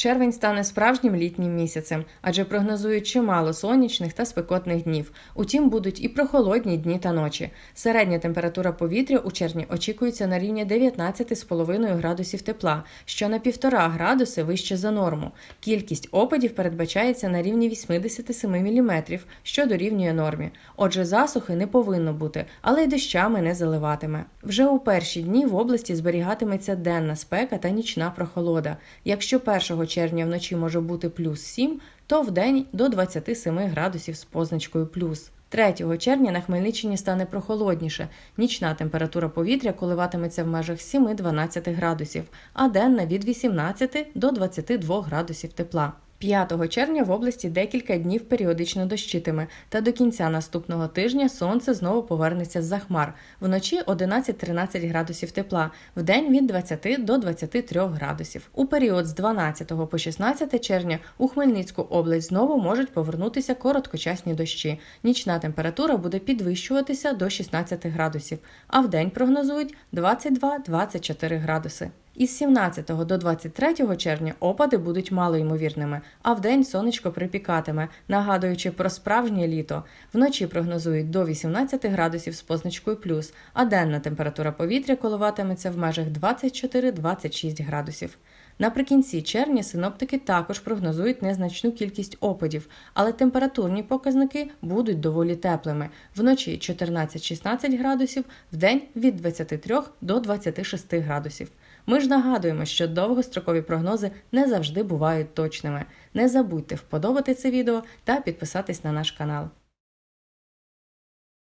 Червень стане справжнім літнім місяцем, адже прогнозують чимало сонячних та спекотних днів. Утім, будуть і прохолодні дні та ночі. Середня температура повітря у червні очікується на рівні 19,5 градусів тепла, що на 1,5 градуси вище за норму. Кількість опадів передбачається на рівні 87 мм, що дорівнює нормі. Отже, засухи не повинно бути, але й дощами не заливатиме. Вже у перші дні в області зберігатиметься денна спека та нічна прохолода. Якщо 1 червня вночі може бути плюс 7, то вдень до 27 градусів з позначкою плюс. 3 червня на Хмельниччині стане прохолодніше. Нічна температура повітря коливатиметься в межах 7-12 градусів, а денна від 18 до 22 градусів тепла. 5 червня в області декілька днів періодично дощитиме, та до кінця наступного тижня сонце знову повернеться з-за хмар. Вночі 11-13 градусів тепла, вдень від 20 до 23 градусів. У період з 12 по 16 червня у Хмельницьку область знову можуть повернутися короткочасні дощі. Нічна температура буде підвищуватися до 16 градусів, а вдень прогнозують 22-24 градуси. Із 17 до 23 червня опади будуть малоймовірними, а вдень сонечко припікатиме, нагадуючи про справжнє літо. Вночі прогнозують до 18 градусів з позначкою плюс, а денна температура повітря коливатиметься в межах 24-26 градусів. Наприкінці червня синоптики також прогнозують незначну кількість опадів, але температурні показники будуть доволі теплими. Вночі 14-16 градусів, вдень від 23 до 26 градусів. Ми ж нагадуємо, що довгострокові прогнози не завжди бувають точними. Не забудьте вподобати це відео та підписатись на наш канал.